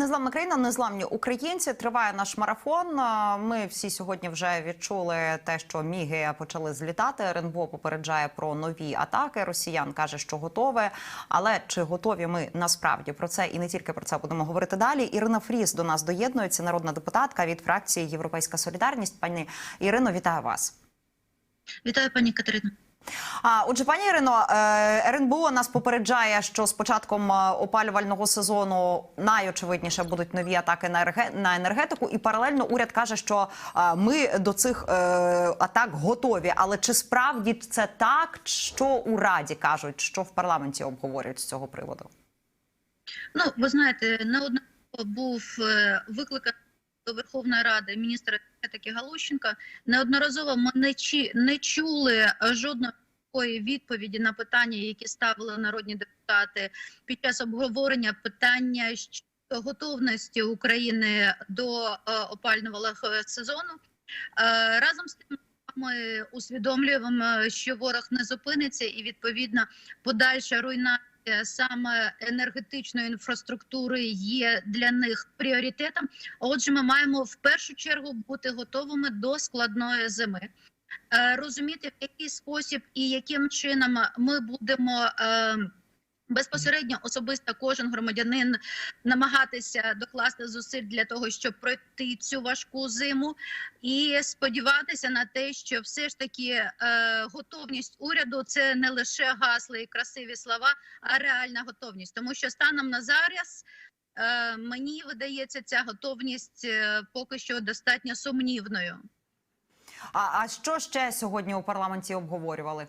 Незламна країна, незламні українці. Триває наш марафон. Ми всі сьогодні вже відчули те, що міги почали злітати. РНБО попереджає про нові атаки. Росіян каже, що готове. Але чи готові ми насправді про це і не тільки про це будемо говорити далі? Ірина Фріс до нас доєднується, народна депутатка від фракції Європейська Солідарність. Пані Ірино, вітаю вас. Вітаю, пані Катерина. А отже, пані Ірино, е, РНБО нас попереджає, що з початком е, опалювального сезону найочевидніше будуть нові атаки на енергетику, і паралельно уряд каже, що е, ми до цих атак готові. Але чи справді це так? Що у раді кажуть, що в парламенті обговорюють з цього приводу? Ну, ви знаєте, неодноразово був викликаний до Верховної Ради міністра енергетики Галущенка. Неодноразово ми не, чи, не чули жодної відповіді на питання, які ставили народні депутати під час обговорення питання готовності України до е, опалювального сезону. Е, разом з тим. Ми усвідомлюємо, що ворог не зупиниться, і відповідно подальша руйнація саме енергетичної інфраструктури є для них пріоритетом. Отже, ми маємо в першу чергу бути готовими до складної зими. Е, Розуміти, в який спосіб і яким чином ми будемо. Безпосередньо особисто кожен громадянин намагатися докласти зусиль для того, щоб пройти цю важку зиму, і сподіватися на те, що все ж таки е, готовність уряду це не лише гасла і красиві слова, а реальна готовність. Тому що станом на зараз е, мені видається ця готовність е, поки що достатньо сумнівною. А, а що ще сьогодні у парламенті обговорювали?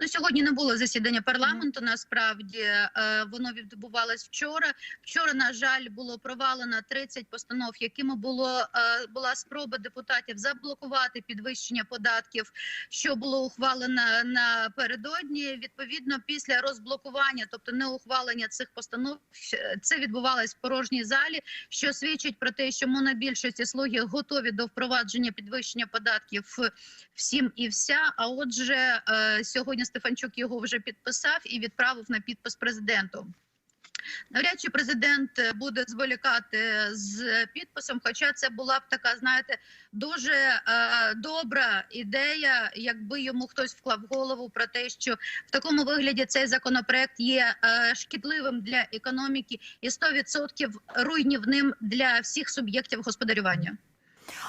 Ну, сьогодні не було засідання парламенту. Насправді е, воно відбувалось вчора. Вчора, на жаль, було провалено 30 постанов, якими було е, була спроба депутатів заблокувати підвищення податків, що було ухвалено напередодні. Відповідно, після розблокування, тобто не ухвалення цих постанов, це відбувалось в порожній залі, що свідчить про те, що монобільшості слуги готові до впровадження підвищення податків всім і вся. А отже, е, сьогодні Стефанчук його вже підписав і відправив на підпис президенту. Навряд чи президент буде зволікати з підписом, хоча це була б така, знаєте, дуже е, добра ідея, якби йому хтось вклав голову про те, що в такому вигляді цей законопроект є е, шкідливим для економіки і 100% руйнівним для всіх суб'єктів господарювання.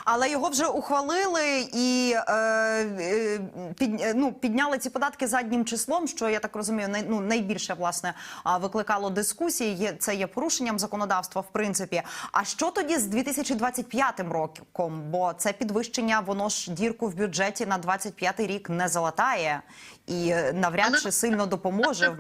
Але його вже ухвалили і е, е, під, е, ну, підняли ці податки заднім числом, що я так розумію, най, ну, найбільше власне викликало дискусії. Є це є порушенням законодавства, в принципі. А що тоді з 2025 роком? Бо це підвищення, воно ж дірку в бюджеті на 25 рік не залатає і е, навряд чи сильно допоможе.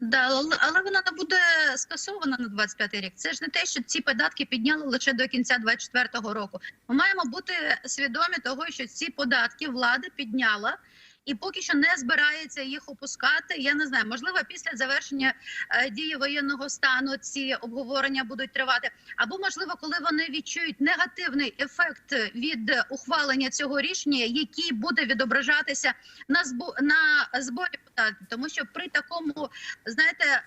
Да, але, вона не буде скасована на 25 рік. Це ж не те, що ці податки підняли лише до кінця 24 року. Ми маємо бути свідомі того, що ці податки влада підняла. І поки що не збирається їх опускати. Я не знаю, можливо, після завершення е, дії воєнного стану ці обговорення будуть тривати. Або можливо, коли вони відчують негативний ефект від ухвалення цього рішення, який буде відображатися на збу на зборі тому що при такому знаєте,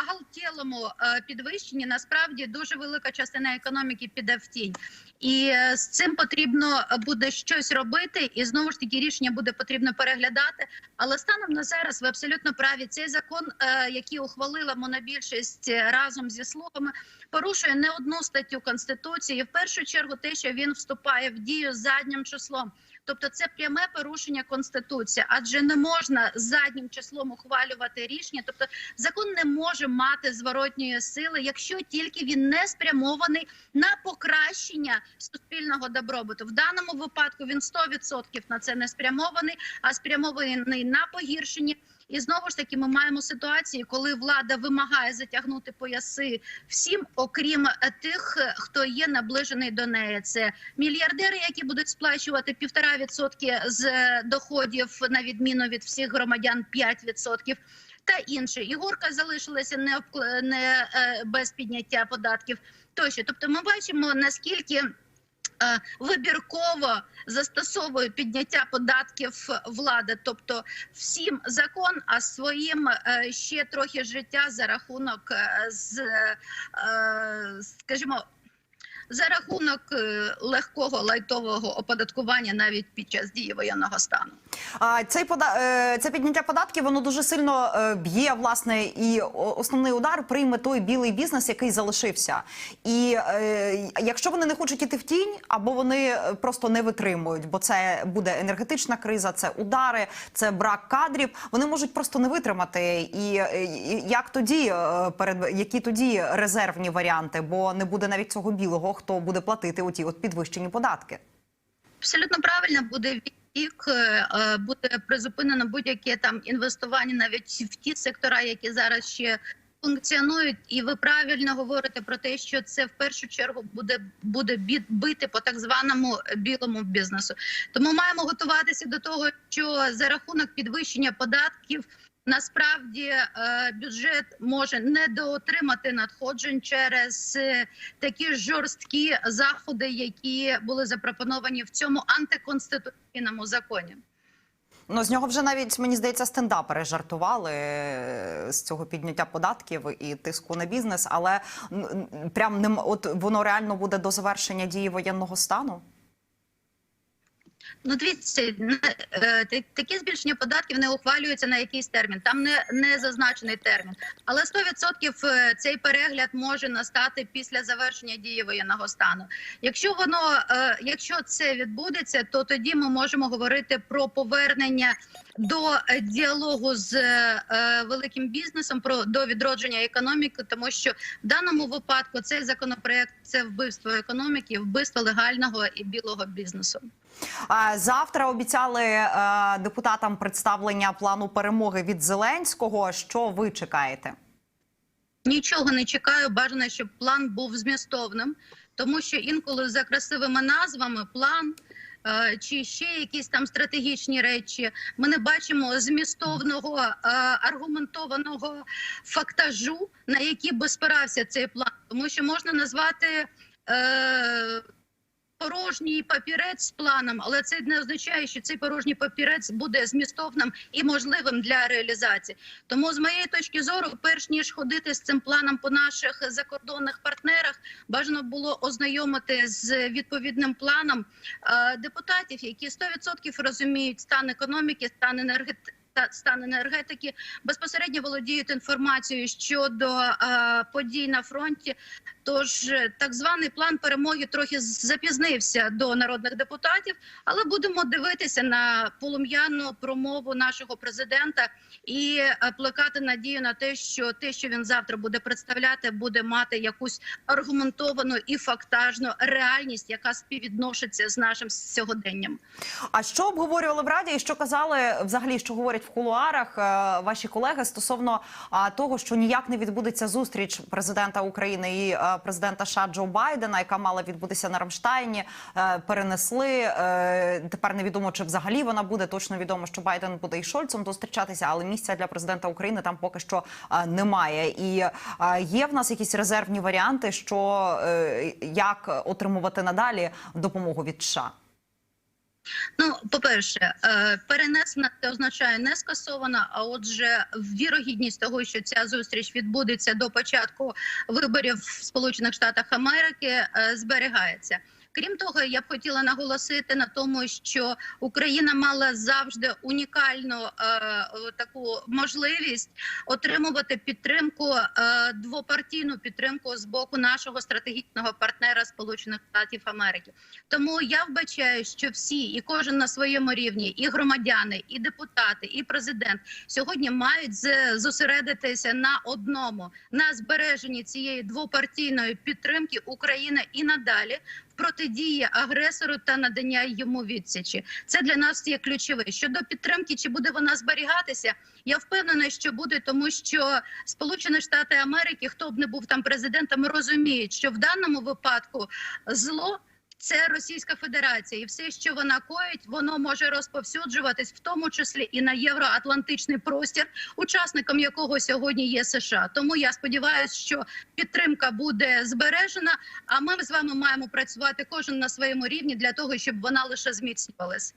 е, е, е, підвищенні насправді дуже велика частина економіки піде в тінь, і е, з цим потрібно буде щось робити. І знову ж таки рішення буде потрібно переглядати. Але станом на зараз ви абсолютно праві. Цей закон, е, який ухвалила монобільшість разом зі слугами, порушує не одну статтю конституції. В першу чергу, те, що він вступає в дію заднім числом. Тобто це пряме порушення конституції, адже не можна заднім числом ухвалювати рішення. Тобто закон не може мати зворотньої сили, якщо тільки він не спрямований на покращення суспільного добробуту. В даному випадку він 100% на це не спрямований, а спрямований на погіршення. І знову ж таки, ми маємо ситуації, коли влада вимагає затягнути пояси всім, окрім тих, хто є наближений до неї. Це мільярдери, які будуть сплачувати півтора відсотки з доходів, на відміну від всіх громадян 5%. Та інше ігорка залишилася не обкл- не е, без підняття податків. Тощо, тобто, ми бачимо наскільки вибірково застосовує підняття податків влада, тобто всім закон, а своїм е, ще трохи життя за рахунок е, е, скажімо. За рахунок е, легкого лайтового оподаткування навіть під час дії воєнного стану. А цей пода... е, це підняття податків воно дуже сильно е, б'є власне і основний удар прийме той білий бізнес, який залишився. І якщо вони не хочуть іти в тінь, або вони просто не витримують, бо це буде енергетична криза, це удари, це брак кадрів. Вони можуть просто не витримати. І, як тоді перед які тоді резервні варіанти? Бо не буде навіть цього білого, хто буде платити оті от підвищені податки. Абсолютно правильно буде відтік, е, е, буде призупинено будь-яке там інвестування навіть в ті сектора, які зараз ще функціонують. І ви правильно говорите про те, що це в першу чергу буде буде бити по так званому білому бізнесу. Тому маємо готуватися до того, що за рахунок підвищення податків. Насправді е, бюджет може недоотримати надходжень через е, такі жорсткі заходи, які були запропоновані в цьому антиконституційному законі. Ну, з нього вже навіть мені здається, стендапери жартували е, з цього підняття податків і тиску на бізнес, але прям нем, от воно реально буде до завершення дії воєнного стану. Ну, дивіться, е, такі збільшення податків не ухвалюються на якийсь термін. Там не, не зазначений термін. Але 100% е, цей перегляд може настати після завершення дії воєнного стану. Якщо воно, е, якщо це відбудеться, то тоді ми можемо говорити про повернення до діалогу з великим бізнесом, про до відродження економіки, тому що в даному випадку цей законопроект це вбивство економіки, вбивство легального і білого бізнесу. Завтра обіцяли е, депутатам представлення плану перемоги від Зеленського. Що ви чекаєте? Нічого не чекаю. Бажано, щоб план був змістовним, тому що інколи за красивими назвами план. е, Чи ще якісь там стратегічні речі, ми не бачимо змістовного е, аргументованого фактажу, на який би спирався цей план, тому що можна назвати порожній папірець з планом, але це не означає, що цей порожній папірець буде змістовним і можливим для реалізації. Тому, з моєї точки зору, перш ніж ходити з цим планом по наших закордонних партнерах, бажано було ознайомити з відповідним планом е, депутатів, які 100% розуміють стан економіки, стан енергетики. Стан енергетики безпосередньо володіють інформацією щодо е, подій на фронті. Тож е, так званий план перемоги трохи запізнився до народних депутатів, але будемо дивитися на полум'яну промову нашого президента і е, плекати надію на те, що те, що він завтра буде представляти, буде мати якусь аргументовану і фактажну реальність, яка співвідноситься з нашим сьогоденням. А що обговорювали в раді, і що казали взагалі, що говорять в кулуарах е, ваші колеги стосовно того, що ніяк не відбудеться зустріч президента України і президента США Джо Байдена, яка мала відбутися на Рамштайні, е, перенесли. Е, Тепер невідомо, чи взагалі вона буде. Точно відомо, що Байден буде і Шольцем зустрічатися, але місця для президента України там поки що е, немає. І є в нас якісь резервні варіанти, що як отримувати надалі допомогу від США. Ну, по-перше, е, перенесена це означає не скасована. А отже, вірогідність того, що ця зустріч відбудеться до початку виборів в Сполучених Штатах Америки, е, зберігається. Крім того, я б хотіла наголосити на тому, що Україна мала завжди унікальну е, таку можливість отримувати підтримку, е, двопартійну підтримку з боку нашого стратегічного партнера Сполучених Штатів Америки. Тому я вбачаю, що всі і кожен на своєму рівні, і громадяни, і депутати, і президент сьогодні мають зосередитися на одному на збереженні цієї двопартійної підтримки України і надалі протидії агресору та надання йому відсічі. Це для нас є ключове. Щодо підтримки, чи буде вона зберігатися? Я впевнена, що буде, тому що Сполучені Штати Америки, хто б не був там президентом, розуміють, що в даному випадку зло це Російська Федерація, і все, що вона коїть, воно може розповсюджуватись, в тому числі і на євроатлантичний простір, учасником якого сьогодні є США. Тому я сподіваюся, що підтримка буде збережена. А ми з вами маємо працювати кожен на своєму рівні для того, щоб вона лише зміцнювалась.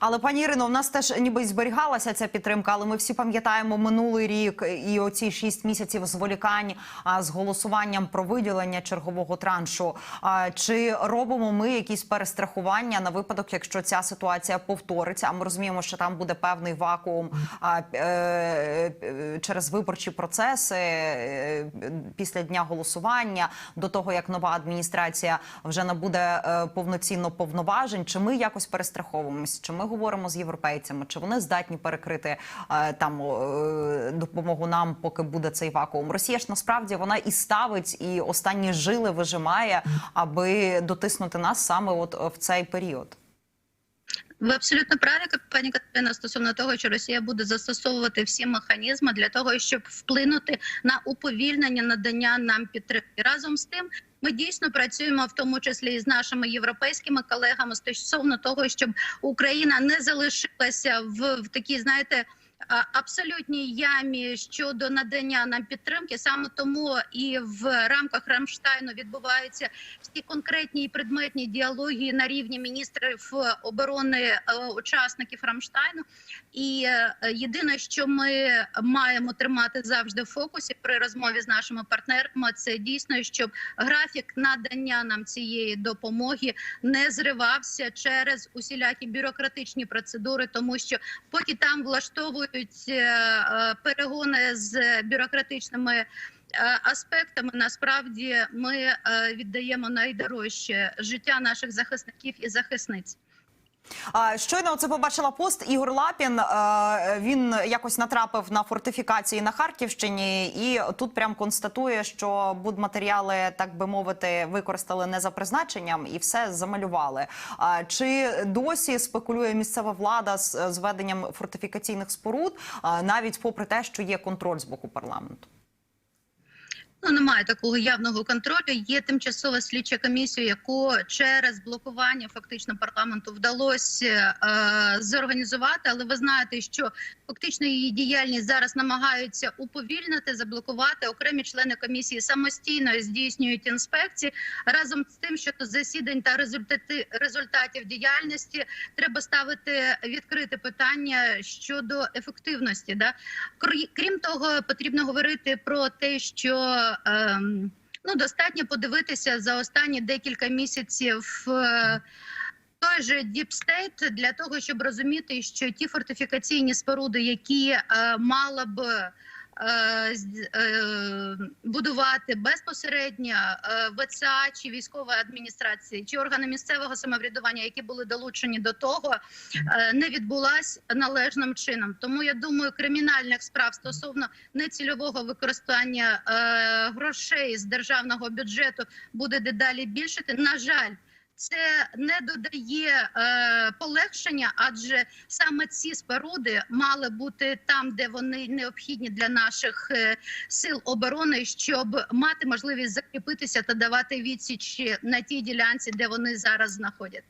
Але пані Ірино, у нас теж ніби зберігалася ця підтримка, але ми всі пам'ятаємо минулий рік і оці шість місяців зволікань а, з голосуванням про виділення чергового траншу. А, чи робимо ми якісь перестрахування на випадок, якщо ця ситуація повториться? А ми розуміємо, що там буде певний вакуум а, е, е, через виборчі процеси е, після дня голосування до того, як нова адміністрація вже набуде е, повноцінно повноважень. Чи ми якось перестраховуємось? Чи ми говоримо з європейцями? Чи вони здатні перекрити е, там е, допомогу нам, поки буде цей вакуум? Росія ж насправді вона і ставить, і останні жили вижимає, аби дотиснути нас саме от в цей період. Ви абсолютно праві, пані Катерина, стосовно того, що Росія буде застосовувати всі механізми для того, щоб вплинути на уповільнення надання нам підтримки. Разом з тим, ми дійсно працюємо в тому числі і з нашими європейськими колегами стосовно того, щоб Україна не залишилася в, в такій, знаєте. Абсолютній ямі щодо надання нам підтримки, саме тому і в рамках Рамштайну відбуваються всі конкретні і предметні діалоги на рівні міністрів оборони е, учасників Рамштайну. І е, єдине, що ми маємо тримати завжди в фокусі при розмові з нашими партнерами, це дійсно, щоб графік надання нам цієї допомоги не зривався через усілякі бюрократичні процедури, тому що поки там влаштовують е, е, перегони з бюрократичними. е, Аспектами насправді ми віддаємо найдорожче життя наших захисників і захисниць. Щойно це побачила пост Ігор Лапін. Він якось натрапив на фортифікації на Харківщині, і тут прям констатує, що будматеріали, так би мовити, використали не за призначенням і все замалювали. Чи досі спекулює місцева влада з зведенням фортифікаційних споруд, навіть попри те, що є контроль з боку парламенту? Ну, немає такого явного контролю. Є тимчасова слідча комісія, яку через блокування фактично парламенту вдалося е, зорганізувати. Але ви знаєте, що фактично її діяльність зараз намагаються уповільнити, заблокувати. Окремі члени комісії самостійно здійснюють інспекції разом з тим, що засідань та результати результатів діяльності треба ставити відкрите питання щодо ефективності. Да? Крі- Крім того, потрібно говорити про те, що ну достатньо подивитися за останні декілька місяців. е, той же State для того, щоб розуміти, що ті фортифікаційні споруди, які е, мала б будувати безпосередньо е, ВЦА чи військова адміністрація, чи органи місцевого самоврядування, які були долучені до того, е, не відбулась належним чином. Тому я думаю, кримінальних справ стосовно нецільового використання е, грошей з державного бюджету буде дедалі більшити. На жаль. Це не додає е, полегшення, адже саме ці споруди мали бути там, де вони необхідні для наших е, сил оборони, щоб мати можливість закріпитися та давати відсіч на тій ділянці, де вони зараз знаходять.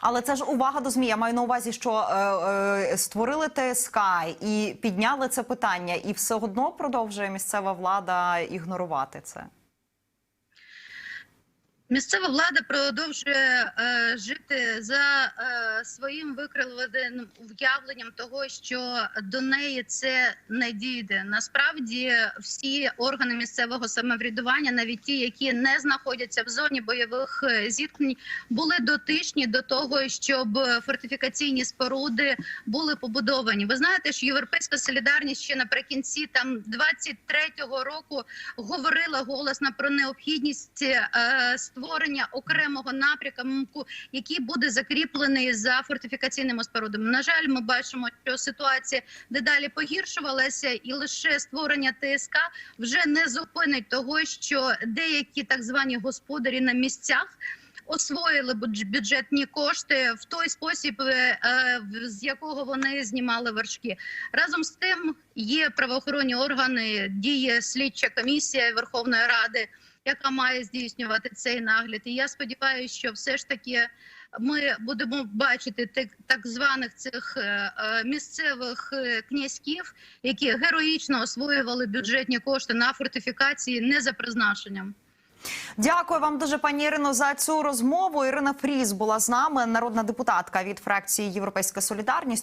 Але це ж увага до змі. Я маю на увазі, що е, е, створили ТСК і підняли це питання, і все одно продовжує місцева влада ігнорувати це. Місцева влада продовжує е, жити за е, своїм викривленим уявленням того, що до неї це не дійде. Насправді всі органи місцевого самоврядування, навіть ті, які не знаходяться в зоні бойових е, зіткнень, були дотичні до того, щоб фортифікаційні споруди були побудовані. Ви знаєте, що європейська солідарність ще наприкінці там 23-го року говорила голосно про необхідність е, створення окремого напрямку, який буде закріплений за фортифікаційними спорудами. На жаль, ми бачимо, що ситуація дедалі погіршувалася, і лише створення ТСК вже не зупинить того, що деякі так звані господарі на місцях. Освоїли бюджетні кошти в той спосіб, е, е, з якого вони знімали вершки. Разом з тим є правоохоронні органи, діє слідча комісія Верховної Ради, яка має здійснювати цей нагляд. І я сподіваюся, що все ж таки ми будемо бачити так, званих цих е, е, місцевих е, князьків, які героїчно освоювали бюджетні кошти на фортифікації не за призначенням. Дякую вам дуже, пані Ірино, за цю розмову. Ірина Фріз була з нами, народна депутатка від фракції Європейська Солідарність.